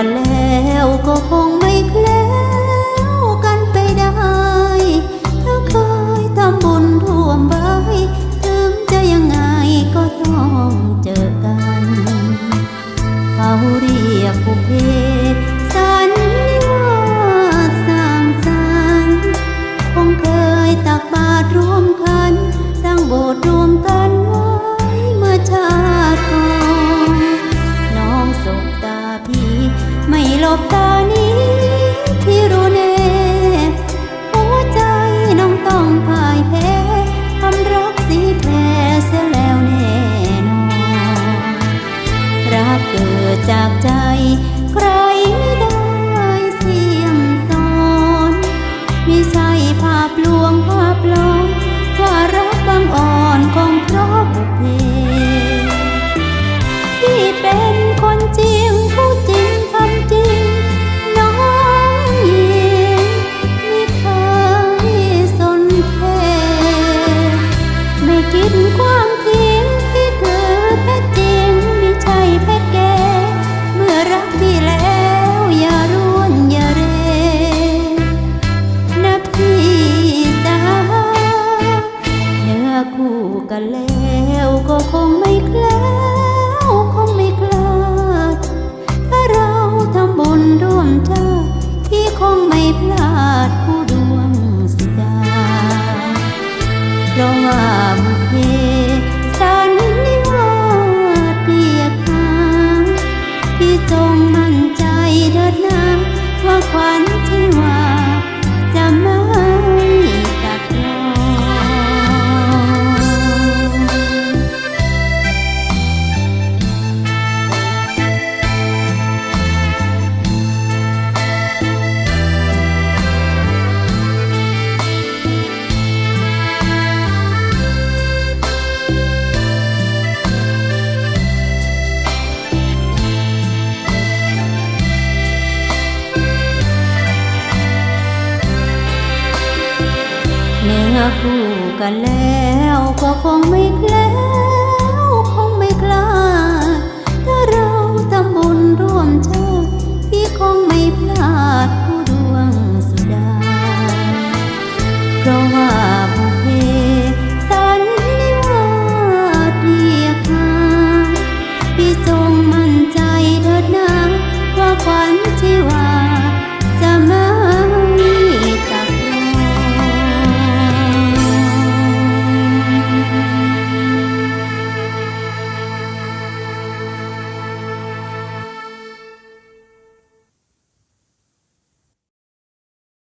กันแล้วก็คงไม่แคล้วกันไปได้ถ้าเคยทำบุญท่วมใบถึงจะยังไงก็ต้องเจอกัน เขาเรียกผู้เพ ตานี้ที่รู้แน่หัวใจน้องต้องพ่ายแพ้คำรักสีแพ้เสียแล้วแน่นอนรักเกิดจากใจ คู่กันแล้วก็คงไม่แคล้วคงไม่คลาดถ้าเราทำบุญร่วมใจที่คงไม่พลาดผู้ดวงสิดาเพราะว่าบุพเพ เนื้อคู่กันแล้วก็คงไม่แคล้ว